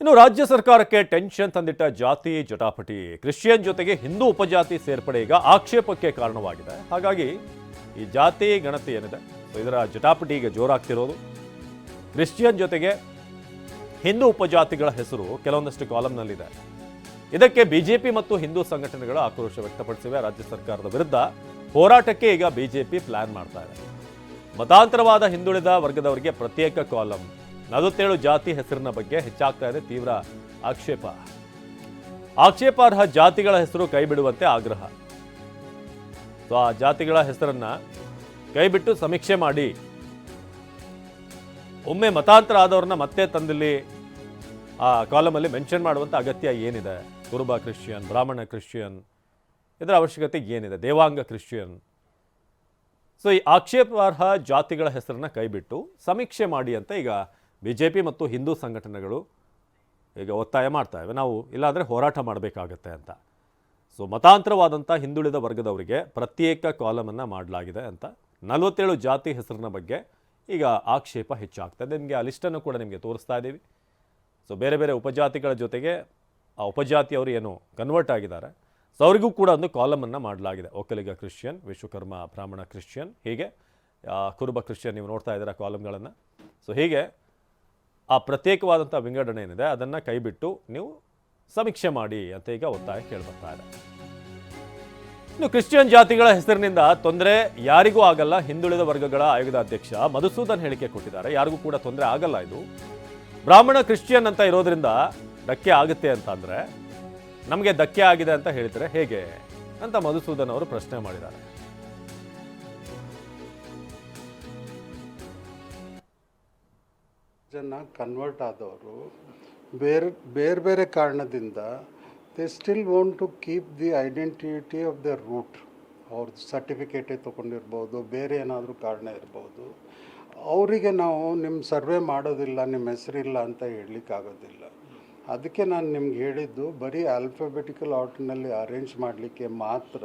ಇನ್ನು ರಾಜ್ಯ ಸರ್ಕಾರಕ್ಕೆ ಟೆನ್ಷನ್ ತಂದಿಟ್ಟ ಜಾತಿ ಜಟಾಪಟಿ. ಕ್ರಿಶ್ಚಿಯನ್ ಜೊತೆಗೆ ಹಿಂದೂ ಉಪಜಾತಿ ಸೇರ್ಪಡೆ ಈಗ ಆಕ್ಷೇಪಕ್ಕೆ ಕಾರಣವಾಗಿದೆ. ಹಾಗಾಗಿ ಈ ಜಾತಿ ಗಣತಿ ಏನಿದೆ? ಇದರ ಜಟಾಪಟಿ ಈಗ ಜೋರಾಗ್ತಿರೋದು. ಕ್ರಿಶ್ಚಿಯನ್ ಜೊತೆಗೆ ಹಿಂದೂ ಉಪಜಾತಿಗಳ ಹೆಸರು ಕೆಲವೊಂದಷ್ಟು ಕಾಲಂನಲ್ಲಿದೆ ಇದಕ್ಕೆ ಬಿಜೆಪಿ ಮತ್ತು ಹಿಂದೂ ಸಂಘಟನೆಗಳು ಆಕ್ರೋಶ ವ್ಯಕ್ತಪಡಿಸಿವೆ. ರಾಜ್ಯ ಸರ್ಕಾರದ ವಿರುದ್ಧ ಹೋರಾಟಕ್ಕೆ ಈಗ ಬಿಜೆಪಿ ಪ್ಲಾನ್ ಮಾಡ್ತಾ ಇದೆ. ಮತಾಂತರವಾದ ಹಿಂದುಳಿದ ವರ್ಗದವರಿಗೆ ಪ್ರತ್ಯೇಕ ಕಾಲಂ. ನಲವತ್ತೇಳು ಜಾತಿ ಹೆಸರಿನ ಬಗ್ಗೆ ಹೆಚ್ಚಾಗ್ತಾ ಇದೆ ತೀವ್ರ ಆಕ್ಷೇಪ. ಆಕ್ಷೇಪಾರ್ಹ ಜಾತಿಗಳ ಹೆಸರು ಕೈಬಿಡುವಂತೆ ಆಗ್ರಹ. ಸೊ, ಆ ಜಾತಿಗಳ ಹೆಸರನ್ನ ಕೈಬಿಟ್ಟು ಸಮೀಕ್ಷೆ ಮಾಡಿ. ಒಮ್ಮೆ ಮತಾಂತರ ಆದವ್ರನ್ನ ಮತ್ತೆ ತಂದಲ್ಲಿ, ಆ ಕಾಲಮಲ್ಲಿ ಮೆನ್ಷನ್ ಮಾಡುವಂಥ ಅಗತ್ಯ ಏನಿದೆ? ಕುರುಬ ಕ್ರಿಶ್ಚಿಯನ್, ಬ್ರಾಹ್ಮಣ ಕ್ರಿಶ್ಚಿಯನ್, ಇದರ ಅವಶ್ಯಕತೆ ಏನಿದೆ? ದೇವಾಂಗ ಕ್ರಿಶ್ಚಿಯನ್. ಸೊ, ಈ ಆಕ್ಷೇಪಾರ್ಹ ಜಾತಿಗಳ ಹೆಸರನ್ನ ಕೈಬಿಟ್ಟು ಸಮೀಕ್ಷೆ ಮಾಡಿ ಅಂತ ಈಗ ಬಿ ಜೆ ಪಿ ಮತ್ತು ಹಿಂದೂ ಸಂಘಟನೆಗಳು ಈಗ ಒತ್ತಾಯ ಮಾಡ್ತಾ ಇವೆ ನಾವು ಇಲ್ಲಾಂದರೆ ಹೋರಾಟ ಮಾಡಬೇಕಾಗತ್ತೆ ಅಂತ. ಸೊ ಮತಾಂತರವಾದಂಥ ಹಿಂದುಳಿದ ವರ್ಗದವರಿಗೆ ಪ್ರತ್ಯೇಕ ಕಾಲಮನ್ನು ಮಾಡಲಾಗಿದೆ ಅಂತ. ನಲವತ್ತೇಳು ಜಾತಿ ಹೆಸರಿನ ಬಗ್ಗೆ ಈಗ ಆಕ್ಷೇಪ ಹೆಚ್ಚಾಗ್ತದೆ ನಿಮಗೆ ಆ ಲಿಸ್ಟನ್ನು ಕೂಡ ನಿಮಗೆ ತೋರಿಸ್ತಾ ಇದ್ದೀವಿ. ಸೊ ಬೇರೆ ಬೇರೆ ಉಪಜಾತಿಗಳ ಜೊತೆಗೆ ಆ ಉಪಜಾತಿಯವರು ಏನು ಕನ್ವರ್ಟ್ ಆಗಿದ್ದಾರೆ. ಸೊ ಅವರಿಗೂ ಕೂಡ ಒಂದು ಕಾಲಮನ್ನು ಮಾಡಲಾಗಿದೆ. ಒಕ್ಕಲಿಗ ಕ್ರಿಶ್ಚಿಯನ್, ವಿಶ್ವಕರ್ಮ ಬ್ರಾಹ್ಮಣ ಕ್ರಿಶ್ಚಿಯನ್, ಹೀಗೆ ಕುರುಬ ಕ್ರಿಶ್ಚಿಯನ್ ನೀವು ನೋಡ್ತಾ ಇದ್ದೀರಾ ಕಾಲಮ್ಗಳನ್ನು. ಸೊ ಹೀಗೆ ಆ ಪ್ರತ್ಯೇಕವಾದಂಥ ವಿಂಗಡಣೆ ಏನಿದೆ, ಅದನ್ನು ಕೈಬಿಟ್ಟು ನೀವು ಸಮೀಕ್ಷೆ ಮಾಡಿ ಅಂತ ಈಗ ಒತ್ತಾಯ ಕೇಳ್ಬರ್ತಾ ಇದೆ. ಇನ್ನು ಕ್ರಿಶ್ಚಿಯನ್ ಜಾತಿಗಳ ಹೆಸರಿನಿಂದ ತೊಂದರೆ ಯಾರಿಗೂ ಆಗಲ್ಲ. ಹಿಂದುಳಿದ ವರ್ಗಗಳ ಆಯೋಗದ ಅಧ್ಯಕ್ಷ ಮಧುಸೂದನ್ ಹೇಳಿಕೆ ಕೊಟ್ಟಿದ್ದಾರೆ. ಯಾರಿಗೂ ಕೂಡ ತೊಂದರೆ ಆಗಲ್ಲ ಇದು. ಬ್ರಾಹ್ಮಣ ಕ್ರಿಶ್ಚಿಯನ್ ಅಂತ ಇರೋದ್ರಿಂದ ಧಕ್ಕೆ ಆಗುತ್ತೆ ಅಂತ ನಮಗೆ ಧಕ್ಕೆ ಆಗಿದೆ ಅಂತ ಹೇಳ್ತಾರೆ ಹೇಗೆ ಅಂತ ಮಧುಸೂದನ್ ಅವರು ಪ್ರಶ್ನೆ ಮಾಡಿದ್ದಾರೆ. ಜನ ಕನ್ವರ್ಟ್ ಆದವರು, ಬೇರೆ ಬೇರೆ ಬೇರೆ ಕಾರಣದಿಂದ they still want to keep the identity of the root ಅವ್ರದ್ದು ಸರ್ಟಿಫಿಕೇಟೇ ತೊಗೊಂಡಿರ್ಬೋದು, ಬೇರೆ ಏನಾದರೂ ಕಾರಣ ಇರ್ಬೋದು. ಅವರಿಗೆ ನಾವು ನಿಮ್ಮ ಸರ್ವೆ ಮಾಡೋದಿಲ್ಲ ನಿಮ್ಮ ಹೆಸರಿಲ್ಲ ಅಂತ ಹೇಳಲಿಕ್ಕಾಗೋದಿಲ್ಲ. ಅದಕ್ಕೆ ನಾನು ನಿಮ್ಗೆ ಹೇಳಿದ್ದು, ಬರೀ ಆಲ್ಫಾಬೆಟಿಕಲ್ ಆರ್ಡರ್ನಲ್ಲಿ ಅರೇಂಜ್ ಮಾಡಲಿಕ್ಕೆ ಮಾತ್ರ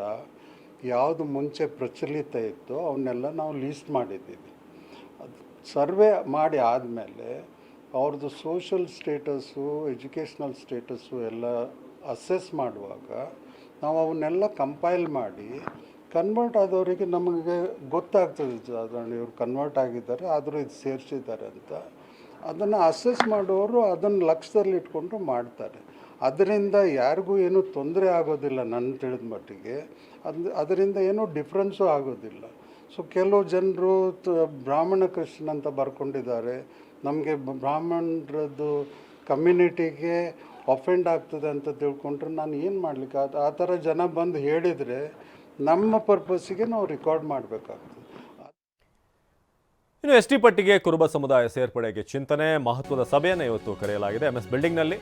ಯಾವುದು ಮುಂಚೆ ಪ್ರಚಲಿತ ಇತ್ತು ಅವನ್ನೆಲ್ಲ ನಾವು ಲೀಸ್ಟ್ ಮಾಡಿದ್ದೀವಿ. ಸರ್ವೆ ಮಾಡಿ ಆದಮೇಲೆ ಅವ್ರದ್ದು ಸೋಷಲ್ ಸ್ಟೇಟಸ್ಸು ಎಜುಕೇಷ್ನಲ್ ಸ್ಟೇಟಸ್ಸು ಎಲ್ಲ ಅಸೆಸ್ ಮಾಡುವಾಗ ನಾವು ಅವನ್ನೆಲ್ಲ ಕಂಪೈಲ್ ಮಾಡಿ ಕನ್ವರ್ಟ್ ಆದವರಿಗೆ ನಮಗೆ ಗೊತ್ತಾಗ್ತದೆ ಸಾಧಾರಣ ಇವರು ಕನ್ವರ್ಟ್ ಆಗಿದ್ದಾರೆ, ಆದರೂ ಇದು ಸೇರಿಸಿದ್ದಾರೆ ಅಂತ. ಅದನ್ನು ಅಸೆಸ್ ಮಾಡುವವರು ಅದನ್ನು ಲಕ್ಷ್ಯದಲ್ಲಿ ಇಟ್ಕೊಂಡು ಮಾಡ್ತಾರೆ. ಅದರಿಂದ ಯಾರಿಗೂ ಏನೂ ತೊಂದರೆ ಆಗೋದಿಲ್ಲ ನನ್ನ ತಿಳಿದ ಮಟ್ಟಿಗೆ. ಅದು, ಅದರಿಂದ ಏನೂ ಡಿಫ್ರೆನ್ಸು ಆಗೋದಿಲ್ಲ. ಸೊ ಕೆಲವು ಜನರು ಬ್ರಾಹ್ಮಣ ಕೃಷ್ಣ ಅಂತ ಬರ್ಕೊಂಡಿದ್ದಾರೆ. ನಮಗೆ ಬ್ರಾಹ್ಮಣರದ್ದು ಕಮ್ಯುನಿಟಿಗೆ ಅಫೆಂಡ್ ಆಗ್ತದೆ ಅಂತ ತಿಳ್ಕೊಂಡ್ರೆ. ನಾನು ಏನು ಮಾಡಲಿಕ್ಕೆ? ಆ- ಥರ ಜನ ಬಂದು ಹೇಳಿದರೆ ನಮ್ಮ ಪರ್ಪಸ್ಸಿಗೆ ನಾವು ರೆಕಾರ್ಡ್ ಮಾಡಬೇಕಾಗ್ತದೆ. ಇನ್ನು ಎಸ್ ಟಿ ಪಟ್ಟಿಗೆ ಕುರುಬ ಸಮುದಾಯ ಸೇರ್ಪಡೆಗೆ ಚಿಂತನೆ, ಮಹತ್ವದ ಸಭೆಯನ್ನು ಇವತ್ತು ಕರೆಯಲಾಗಿದೆ. ಎಂಎಸ್ ಬಿಲ್ಡಿಂಗ್ನಲ್ಲಿ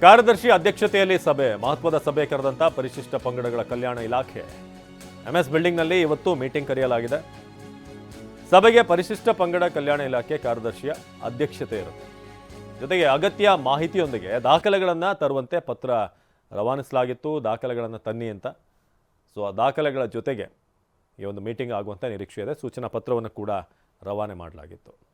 ಕಾರ್ಯದರ್ಶಿ ಅಧ್ಯಕ್ಷತೆಯಲ್ಲಿ ಸಭೆ, ಮಹತ್ವದ ಸಭೆ ಕರೆದಂಥ ಪರಿಶಿಷ್ಟ ಪಂಗಡಗಳ ಕಲ್ಯಾಣ ಇಲಾಖೆ. ಎಂಎಸ್ ಬಿಲ್ಡಿಂಗ್ನಲ್ಲಿ ಇವತ್ತು ಮೀಟಿಂಗ್ ಕರೆಯಲಾಗಿದೆ. ಸಭೆಗೆ ಪರಿಶಿಷ್ಟ ಪಂಗಡ ಕಲ್ಯಾಣ ಇಲಾಖೆ ಕಾರ್ಯದರ್ಶಿಯ ಅಧ್ಯಕ್ಷತೆ ಇರುತ್ತೆ. ಜೊತೆಗೆ ಅಗತ್ಯ ಮಾಹಿತಿಯೊಂದಿಗೆ ದಾಖಲೆಗಳನ್ನು ತರುವಂತೆ ಪತ್ರ ರವಾನಿಸಲಾಗಿತ್ತು, ದಾಖಲೆಗಳನ್ನು ತನ್ನಿ ಅಂತ. ಸೊ ಆ ದಾಖಲೆಗಳ ಜೊತೆಗೆ ಈ ಒಂದು ಮೀಟಿಂಗ್ ಆಗುವಂಥ ನಿರೀಕ್ಷೆ ಇದೆ. ಸೂಚನಾ ಪತ್ರವನ್ನು ಕೂಡ ರವಾನೆ ಮಾಡಲಾಗಿತ್ತು.